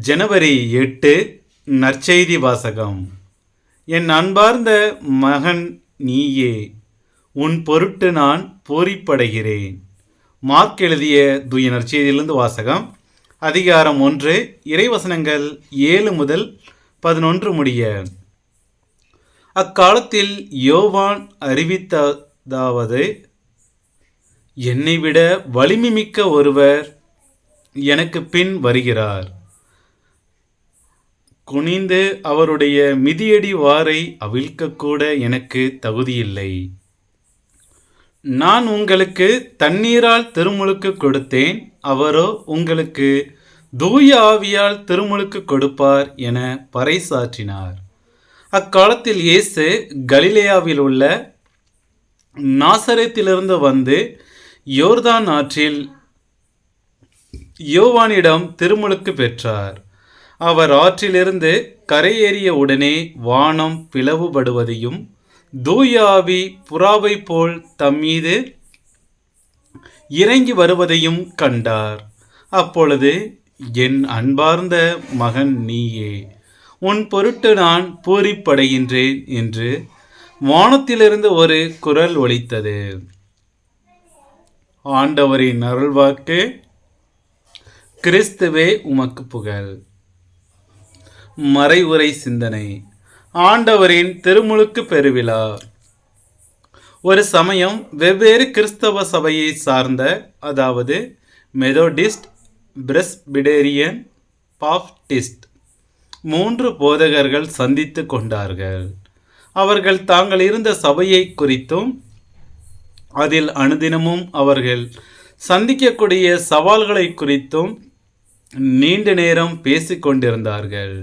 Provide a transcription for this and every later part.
ஜனவரி எட்டு நற்செய்தி வாசகம். என் அன்பார்ந்த மகன் நீயே உன் பொருட்டு நான் பூரிப்படைகிறேன். மார்க் எழுதிய தூய நற்செய்தியிலிருந்து வாசகம். அதிகாரம் ஒன்று இறைவசனங்கள் ஏழு முதல் பதினொன்று முடிய. அக்காலத்தில் யோவான் அறிவித்ததாவது என்னை விட வலிமை மிக்க ஒருவர் எனக்கு பின் வருகிறார். குனிந்து அவருடைய மிதியடி வாரை அவிழ்க்கக்கூட எனக்கு தகுதியில்லை. நான் உங்களுக்கு தண்ணீரால் திருமுழுக்கு கொடுத்தேன் அவரோ உங்களுக்கு தூய ஆவியால் திருமுழுக்கு கொடுப்பார் என பறைசாற்றினார். அக்காலத்தில் இயேசு கலிலேயாவில் உள்ள நாசரேத்திலிருந்து வந்து யோர்தான் ஆற்றில் யோவானிடம் திருமுழுக்கு பெற்றார். அவர் ஆற்றிலிருந்து கரையேறிய உடனே வானம் பிளவுபடுவதையும் தூயாவி புறாவை போல் தம்மீது இறங்கி வருவதையும் கண்டார். அப்பொழுது என் அன்பார்ந்த மகன் நீயே உன் பொருட்டு நான் பூரிப்படைகின்றேன் என்று வானத்திலிருந்து ஒரு குரல் ஒலித்தது. ஆண்டவரின் அருள்வாக்கு கிறிஸ்துவே உமக்கு புகழ். மறைவுரை சிந்தனை. ஆண்டவரின் திருமுழுக்கு பெருவிழா. ஒரு சமயம் வெவ்வேறு கிறிஸ்தவ சபையை சார்ந்த அதாவது மெதோடிஸ்ட் பிரஸ்பிடேரியன் பாப்டிஸ்ட் மூன்று போதகர்கள் சந்தித்து கொண்டார்கள். அவர்கள் தாங்கள் இருந்த சபையை குறித்தும் அதில் அனுதினமும் அவர்கள் சந்திக்கக்கூடிய சவால்களை குறித்தும் நீண்ட நேரம் பேசிக்கொண்டிருந்தார்கள்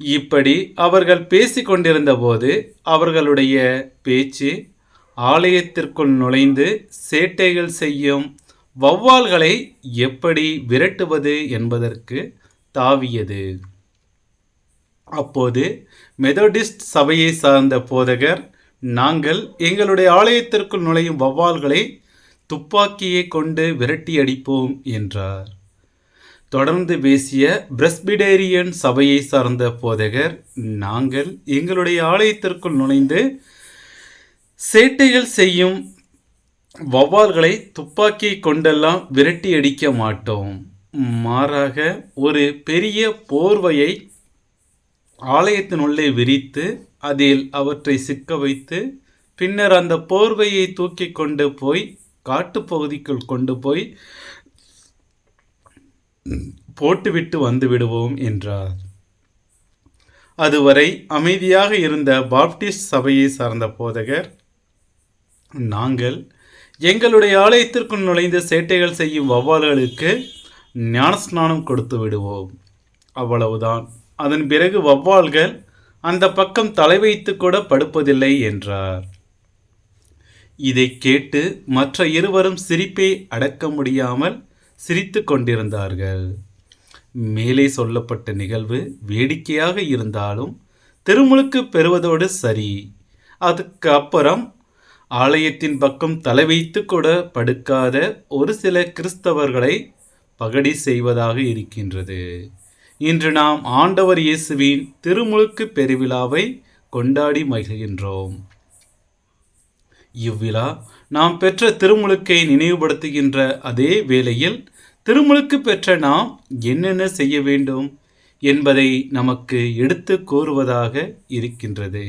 இப்படி அவர்கள் பேசிக்கொண்டிருந்த போது அவர்களுடைய பேச்சு ஆலயத்திற்குள் நுழைந்து சேட்டைகள் செய்யும் வௌவால்களை எப்படி விரட்டுவது என்பதற்கு தாவியது. அப்போது மெதடிஸ்ட் சபையை சார்ந்த போதகர் நாங்கள் எங்களுடைய ஆலயத்திற்குள் நுழையும் வௌவால்களை துப்பாக்கியை கொண்டு விரட்டி அடிப்போம் என்றார். தொடர்ந்து பேசிய பிரஸ்பிடேரியன் சபையை சார்ந்த போதகர் நாங்கள் எங்களுடைய ஆலயத்திற்குள் நுழைந்து சேட்டைகள் செய்யும் வௌவால்களை துப்பாக்கி கொண்டெல்லாம் விரட்டி அடிக்க மாட்டோம். மாறாக ஒரு பெரிய போர்வையை ஆலயத்தினுள்ளே விரித்து அதில் அவற்றை சிக்க வைத்து பின்னர் அந்த போர்வையை தூக்கி கொண்டு போய் காட்டுப்பகுதிக்குள் கொண்டு போய் போட்டுவிட்டு வந்து விடுவோம் என்றார். அதுவரை அமைதியாக இருந்த பாப்டிஸ்ட் சபையை சார்ந்த போதகர் நாங்கள் எங்களுடைய ஆலயத்திற்குள் நுழைந்த சேட்டைகள் செய்யும் வௌவால்களுக்கு ஞானஸ்நானம் கொடுத்து விடுவோம். அவ்வளவுதான். அதன் பிறகு வௌவால்கள் அந்த பக்கம் தலை வைத்து கூட படுப்பதில்லை என்றார். இதை கேட்டு மற்ற இருவரும் சிரிப்பை அடக்க முடியாமல் சிரித்து கொண்டிருந்தார்கள் மேலே சொல்லப்பட்ட நிகழ்வு வேடிக்கையாக இருந்தாலும் திருமுழுக்கு பெறுவதோடு சரி. அதுக்கு அப்புறம் ஆலயத்தின் பக்கம் தலை வைத்து கூட படுக்காத ஒரு சில கிறிஸ்தவர்களை பகடி செய்வதாக இருக்கின்றது. இன்று நாம் ஆண்டவர் இயேசுவின் திருமுழுக்கு பெருவிழாவை கொண்டாடி மகிழ்கின்றோம். இவ்விழா நாம் பெற்ற திருமுழுக்கை நினைவுபடுத்துகின்ற அதே வேளையில் திருமுழுக்கு பெற்ற நாம் என்னென்ன செய்ய வேண்டும் என்பதை நமக்கு எடுத்து கோருவதாக இருக்கின்றது.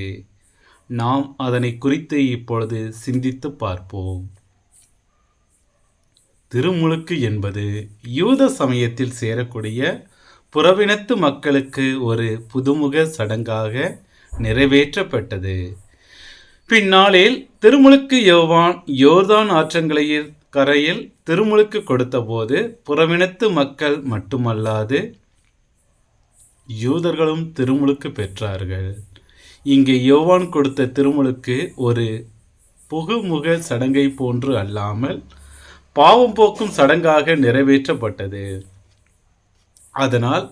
நாம் அதனை குறித்து இப்பொழுது சிந்தித்து பார்ப்போம். திருமுழுக்கு என்பது யூத சமயத்தில் சேரக்கூடிய புறவினத்து மக்களுக்கு ஒரு புதுமுக சடங்காக நிறைவேற்றப்பட்டது. பின்னாளில் திருமுழுக்கு யோவான் யோர்தான் ஆற்றங்களையில் கரையில் திருமுழுக்கு கொடுத்தபோது புறவினத்து மக்கள் மட்டுமல்லாது யூதர்களும் திருமுழுக்கு பெற்றார்கள். இங்கே யோவான் கொடுத்த திருமுழுக்கு ஒரு புகுமுக சடங்கை போன்று அல்லாமல் பாவம் போக்கும் சடங்காக நிறைவேற்றப்பட்டது. அதனால்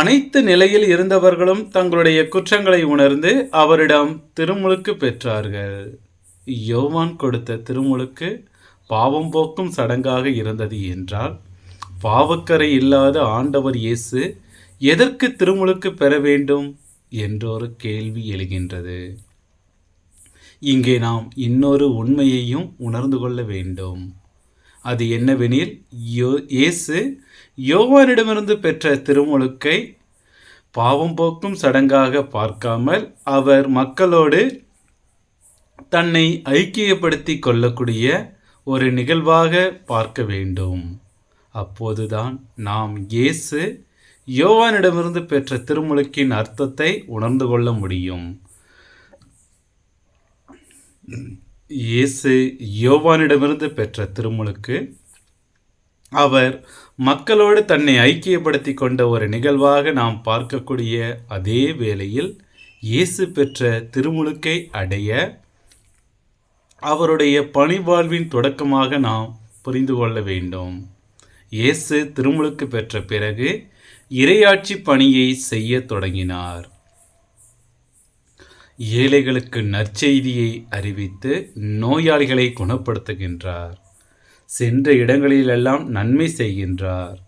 அனைத்து நிலையில் இருந்தவர்களும் தங்களுடைய குற்றங்களை உணர்ந்து அவரிடம் திருமுழுக்கு பெற்றார்கள். யோவான் கொடுத்த திருமுழுக்கு பாவம் போக்கும் சடங்காக இருந்தது என்றால் பாவக்கரை இல்லாத ஆண்டவர் இயேசு எதற்கு திருமுழுக்கு பெற வேண்டும் என்றொரு கேள்வி எழுகின்றது. இங்கே நாம் இன்னொரு உண்மையையும் உணர்ந்து கொள்ள வேண்டும். அது என்னவெனில் யோ இயேசு யோவானிடமிருந்து பெற்ற திருமுழுக்கை பாவம் போக்கும் சடங்காக பார்க்காமல் அவர் மக்களோடு தன்னை ஐக்கியப்படுத்தி கொள்ளக்கூடிய ஒரு நிகழ்வாக பார்க்க வேண்டும். அப்போதுதான் நாம் இயேசு யோவானிடமிருந்து பெற்ற திருமுழுக்கின் அர்த்தத்தை உணர்ந்து கொள்ள முடியும். இயேசு யோவானிடமிருந்து பெற்ற திருமுழுக்கு அவர் மக்களோடு தன்னை ஐக்கியப்படுத்தி கொண்ட ஒரு நிகழ்வாக நாம் பார்க்கக்கூடிய அதே வேளையில் இயேசு பெற்ற திருமுழுக்கை அடைய அவருடைய பணிவாழ்வின் தொடக்கமாக நாம் புரிந்து கொள்ள வேண்டும். இயேசு திருமுழுக்கு பெற்ற பிறகு இரையாட்சி பணியை செய்ய தொடங்கினார். ஏழைகளுக்கு நற்செய்தியை அறிவித்து நோயாளிகளை குணப்படுத்துகின்றார். சென்ற இடங்களிலெல்லாம் நன்மை செய்கின்றார்.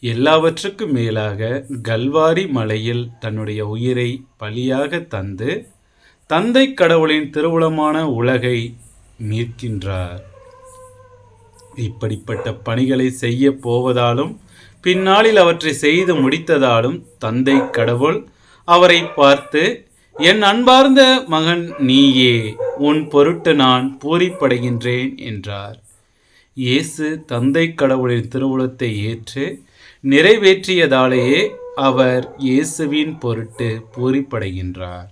எல்லாவற்றுக்கும் மேலாக கல்வாரி மலையில் தன்னுடைய உயிரை பலியாக தந்து தந்தை கடவுளின் திருவுளமான உலகை மீட்கின்றார். இப்படிப்பட்ட பணிகளை செய்ய போவதாலும் பின்னாளில் அவற்றை செய்து முடித்ததாலும் தந்தை கடவுள் அவரை பார்த்து என் அன்பார்ந்த மகன் நீயே உன் பொருட்டு நான் பூரிப்படைகின்றேன் என்றார். இயேசு தந்தை கடவுளின் திருவுளத்தை ஏற்று நிறைவேற்றியதாலேயே அவர் இயேசுவின் பொருட்டு பூரிப்படைகின்றார்.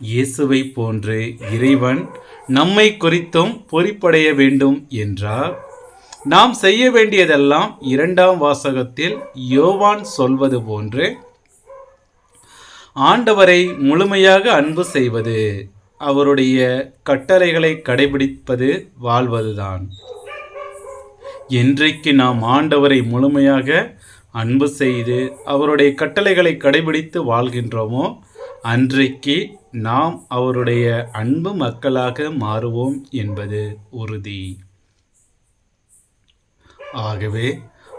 இயேசுவை போன்று இறைவன் நம்மை குறித்தும் பொறிப்படைய வேண்டும் என்றார். நாம் செய்ய வேண்டியதெல்லாம் இரண்டாம் வாசகத்தில் யோவான் சொல்வது போன்று ஆண்டவரை முழுமையாக அன்பு செய்வது அவருடைய கட்டளைகளை கடைபிடிப்பது வாழ்வதுதான். என்றைக்கு நாம் ஆண்டவரை முழுமையாக அன்பு செய்து அவருடைய கட்டளைகளை கடைபிடித்து வாழ்கின்றோமோ அன்றைக்கு நாம் அவருடைய அன்பு மக்களாக மாறுவோம் என்பது உறுதி. ஆகவே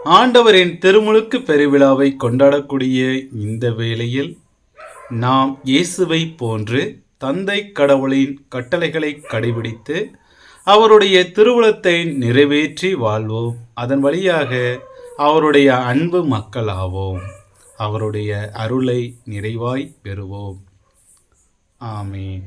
ஆண்டவரின் திருமுழுக்கு பெருவிழாவை கொண்டாடக்கூடிய இந்த வேளையில் நாம் இயேசுவை போன்று தந்தை கடவுளின் கட்டளைகளை கடைபிடித்து அவருடைய திருவுளத்தை நிறைவேற்றி வாழ்வோம். அதன் வழியாக அவருடைய அன்பு மக்களாவோம். அவருடைய அருளை நிறைவாய் பெறுவோம். ஆமீன்.